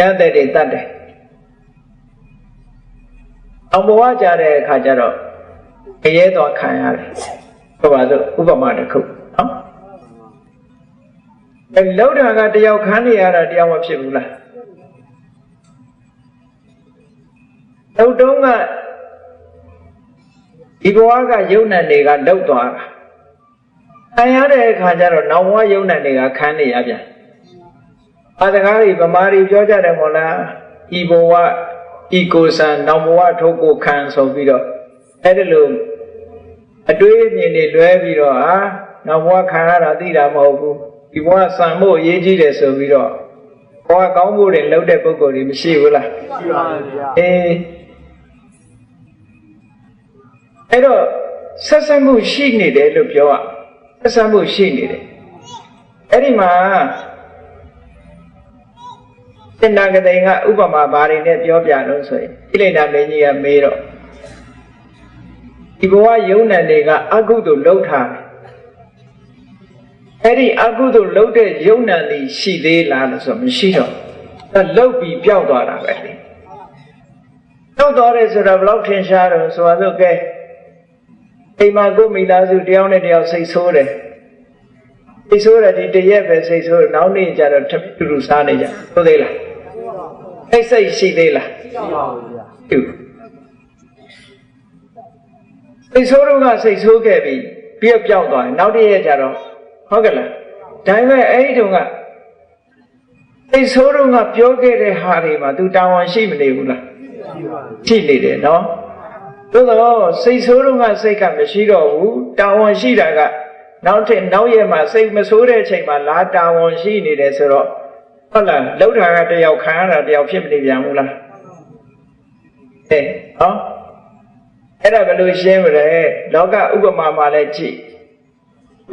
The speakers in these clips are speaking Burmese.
ရတဲ့တွေတတ်တယ်အောင်ဘဝကြတဲ့အခါကျတော့ခရဲတော်ခံရတယ်ဆိုပါစို့ဥပမာတစ်ခုနော်အဲလောက်တာကတယောက်ခံနေရတာတယောက်မဖြစ်ဘူးလားလောက်တုံးကဒီဘဝကယုံနဲ့တွေကလောက်သွားတာခံရတဲ့အခါကျတော့နောက်ဘဝယုံနဲ့တွေကခံနေရပြန် အာတကားကြီးဗမာတွေပြောကြတယ်မို့လားဤဘဝဤကိုယ်ဆံနောက်ဘဝထုတ်ကိုခံဆိုပြီးတော့အဲ့ဒါလို့အတွေးအမြင်တွေလွဲပြီးတော့ဟာနောက်ဘဝခံရတာသိတာမဟုတ်ဘူးဒီဘဝဆံဖို့အရေးကြီးတယ်ဆိုပြီးတော့ဘဝကောင်းဖို့တွေလုပ်တဲ့ပုံကိုယ်တွေမရှိဘူးလားရှိပါဗျာအေးအဲ့တော့ဆက်ဆက်မှုရှိနေတယ်လို့ပြောရဆက်ဆက်မှုရှိနေတယ်အဲ့ဒီမှာ သင်္နာကတိန်ကဥပမာဘာတွေနဲ့ပြောပြလို့ဆိုရင်ဣလိဏမင်းကြီးကမေးတော့ဒီဘဝယုံနံတွေကအကုသို့လှုပ်ထားတယ်အဲ့ဒီအကုသို့လှုပ်တဲ့ယုံနံတွေရှိသေးလားလို့ဆိုမရှိတော့ဘူးလှုပ်ပြီးပျောက်သွားတာပဲလေတော့တော်တယ်ဆိုတော့ဘလောက်ထင်ရှားတော့ဆိုတော့ကဲအိမ်မှာကိုယ်မိသားစုတယောက်နဲ့တယောက်စိတ်ဆိုးတယ်စိတ်ဆိုးတယ်ဒီတရက်ပဲစိတ်ဆိုးတယ်နောက်နေ့ကျတော့ထပ်တူတူစားနေကြဟုတ်သေးလား စိတ်စိတ်ရှိသေးလားရှိပါဗျာတူစိတ်ဆိုးတော့ကစိတ်ဆိုးခဲ့ပြီပြည့်ပြောက်သွားတယ်နောက်တစ်ရက်ကျတော့ဟုတ်ကဲ့လားဒါပေမဲ့အဲ့ဒီတုန်းကစိတ်ဆိုးတော့ကပြောခဲ့တဲ့ဟာတွေမှာ तू တာဝန်ရှိမနေဘူးလားရှိပါရှိနေတယ်နော်သို့တော့စိတ်ဆိုးတော့ကစိတ်ကမရှိတော့ဘူးတာဝန်ရှိတာကနောက်ထပ်နောက်ရက်မှာစိတ်မဆိုးတဲ့အချိန်မှာလာတာဝန်ရှိနေတယ်ဆိုတော့ ဟုတ်လားလောက်တာကတယောက်ခံရတာတယောက်ဖြစ်မနေပြန်ဘူးလားအဲဟောအဲ့ဒါဘယ်လိုရှင်းမလဲလောကဥပမာမှာလည်းကြည့်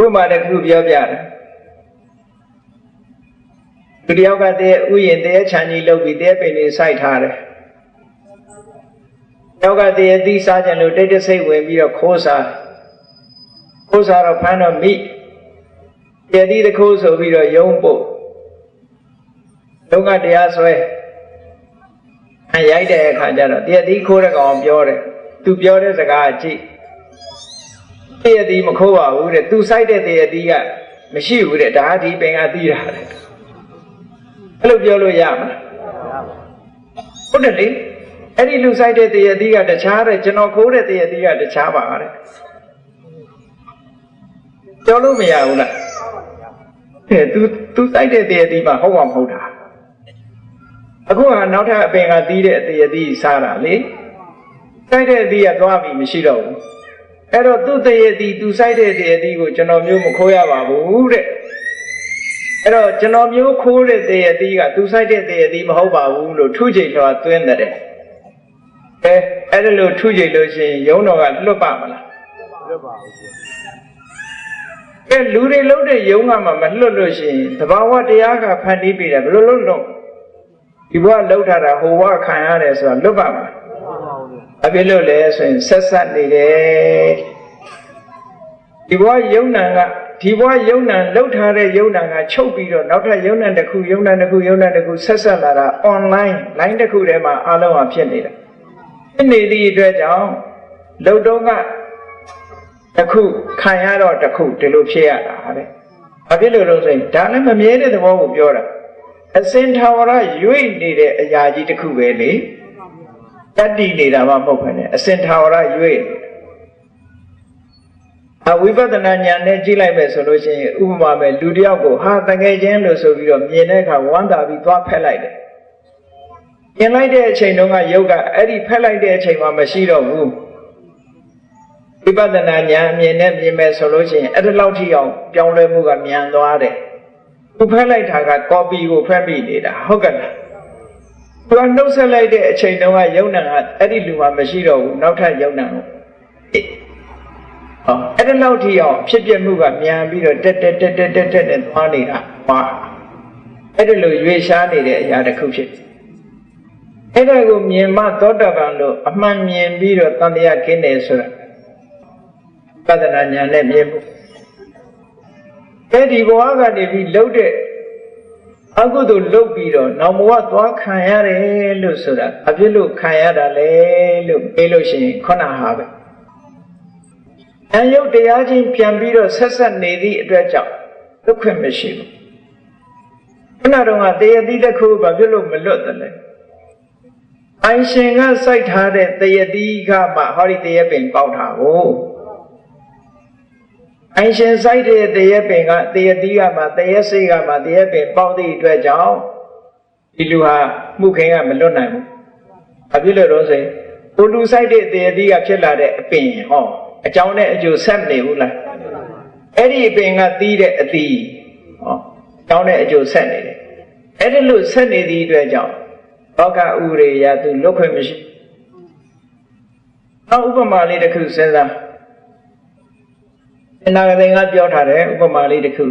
ဥပမာတစ်ခုပြောပြတယ်သူတယောက်ကတည်းဥယျာဉ်တည်းချမ်းကြီးလုပ်ပြီးတည်းပင်လေးစိုက်ထားတယ်နောက်ကတည်းအသီးစားကြလို့တိတ်တဆိတ်ဝင်ပြီးတော့ခိုးစားခိုးစားတော့ဖမ်းတော့မိတည်သီးတစ်ခိုးဆိုပြီးတော့ယုံပို့ လုံးကတရားဆွဲအရိုက်တဲ့အခါကျတော့တည်သီးခိုးတဲ့ကောင်ပြောတယ်သူပြောတဲ့စကားကြည့်တည်သီးမခိုးပါဘူးတဲ့သူစိုက်တဲ့တည်သီးကမရှိဘူးတဲ့ဒါဒီပင်ကသီးတာတဲ့အဲ့လိုပြောလို့ရမလားဟုတ်တယ်လေအဲ့ဒီလူဆိုင်တဲ့တရတိကတခြားတဲ့ကျွန်တော်ခိုးတဲ့တရတိကတခြားပါတဲ့ပြောလို့မရဘူးလားဟဲ့ तू तू စိုက်တဲ့တရတိမှဟုတ်မှာမဟုတ်တာ အခုကနောက်ထပ်အပင်ကတီးတဲ့တရတိစားတာလေစိုက်တဲ့အသီးကသွားပြီမရှိတော့ဘူးအဲ့တော့သူ့တရတိ तू စိုက်တဲ့တရတိကိုကျွန်တော်မျိုးမခိုးရပါဘူးတဲ့အဲ့တော့ကျွန်တော်မျိုးခိုးတဲ့တရတိက तू စိုက်တဲ့တရတိမဟုတ်ပါဘူးလို့ထုချိန်တော်သွင်းတဲ့အဲအဲ့ဒါလို့ထုကြိတ်လို့ရှိရင်ယုံတော်ကလွတ်ပါမလားလွတ်ပါဘူးဗျာအဲလူတွေလုံးတဲ့ယုံကမှမလွတ်လို့ရှိရင်တဘာဝတရားကဖန်တီးပြီးတယ်ဘယ်လိုလုပ်လို့ ဒီဘဝလှုပ်ထားတာဟိုဘဝခံရတယ်ဆိုတာလွတ်ပါမလားလွတ်ပါဘူးဗျာအပြစ်လို့လဲဆိုရင်ဆက်ဆက်နေတယ်ဒီဘဝယုံနံကဒီဘဝယုံနံလှုပ်ထားတဲ့ယုံနံကချုပ်ပြီးတော့နောက်ထပ်ယုံနံတစ်ခုယုံနံတစ်ခုယုံနံတစ်ခုဆက်ဆက်လာတာ online line တစ်ခုထဲမှာအားလုံးဟာဖြစ်နေတာဖြစ်နေသည့်အတွက်ကြောင့်လှုပ်တော့ကတစ်ခုခံရတော့တစ်ခုဒီလိုဖြစ်ရတာတဲ့ဘာဖြစ်လို့လဲဆိုရင်ဒါလည်းမမြဲတဲ့သဘောကိုပြောတာ အစင်ထာဝရရွေ့နေတဲ့အရာကြီးတစ်ခုပဲလေတတ္တိနေတာမှမဟုတ်ဘဲနဲ့အစင်ထာဝရရွေ့အဝိပဿနာဉာဏ်နဲ့ကြည့်လိုက်မယ်ဆိုလို့ရှိရင်ဥပမာပဲလူတစ်ယောက်ကိုဟာတကယ်ချင်းလို့ဆိုပြီးတော့မြင်တဲ့အခါဝမ်းသာပြီးသွားဖက်လိုက်တယ်။မြင်လိုက်တဲ့အချိန်တုန်းကယုတ်ကအဲ့ဒီဖက်လိုက်တဲ့အချိန်မှာမရှိတော့ဘူး။ဝိပဿနာဉာဏ်အမြင်နဲ့မြင်မယ်ဆိုလို့ရှိရင်အဲ့ဒီလောက်ထိအောင်ပြောင်းလဲမှုကမြန်သွားတယ်။ သူဖက်လိုက်တာကကော်ပီကိုဖက်ပြီးနေတာဟုတ်ကဲ့လား။သူကနှုတ်ဆက်လိုက်တဲ့အချိန်တုန်းကယုံနံကအဲ့ဒီလူမှာမရှိတော့ဘူးနောက်ထပ်ယုံနံကိုအေးဟောအဲ့ဒီလောက်ထိအောင်ဖြစ်ပြမှုကမြန်ပြီးတော့တက်တက်တက်တက်တက်တက်နဲ့သွားနေတာပါအဲ့ဒီလိုရွေရှားနေတဲ့အရာတစ်ခုဖြစ်တယ်အဲ့ဒါကိုမြင်မှသောတာပန်လို့အမှန်မြင်ပြီးတော့တန်တရားကင်းတယ်ဆိုတာပဒနာညာနဲ့မြင်ဖို့ အဲ့ဒီဘဝကနေပြီးလှုပ်တဲ့အကုသိုလ်လုပ်ပြီးတော့နောက်ဘဝသွားခံရတယ်လို့ဆိုတာအဖြစ်လို့ခံရတာလေလို့ပြောလို့ရှိရင်ခုနဟာပဲအယုတ်တရားချင်းပြန်ပြီးတော့ဆက်ဆက်နေသည့်အတွက်ကြောင့်ဒုက္ခမရှိဘူးခုနတော့ကတရတိတစ်ခုဘာဖြစ်လို့မလွတ်တယ်လဲအိုင်ရှင်ကစိုက်ထားတဲ့တရတိကမှဟောဒီတရပင်ပေါက်တာကို အိုင်ရှင်စိုက်တဲ့တရပင်ကတရတိကမှတရစိတ်ကမှတရပင်ပေါက်သည့်အတွက်ကြောင့်ဒီလူဟာမှုခင်ကမလွတ်နိုင်ဘူးဘာဖြစ်လို့တော့ဆိုရင်ဘုလူစိုက်တဲ့တရတိကဖြစ်လာတဲ့အပင်ဟောအကြောင်းနဲ့အကျိုးဆက်မနေဘူးလားအဲ့ဒီအပင်ကသီးတဲ့အသီးဟောအကြောင်းနဲ့အကျိုးဆက်နေတယ်အဲ့ဒီလိုဆက်နေသည့်အတွက်ကြောင့်ဘောကဥရေယသူလွတ်ခွင့်မရှိနောက်ဥပမာလေးတစ်ခုစဉ်းစားအ နာဂတ်ကပြောထားတယ်ဥပမာလေးတစ်ခု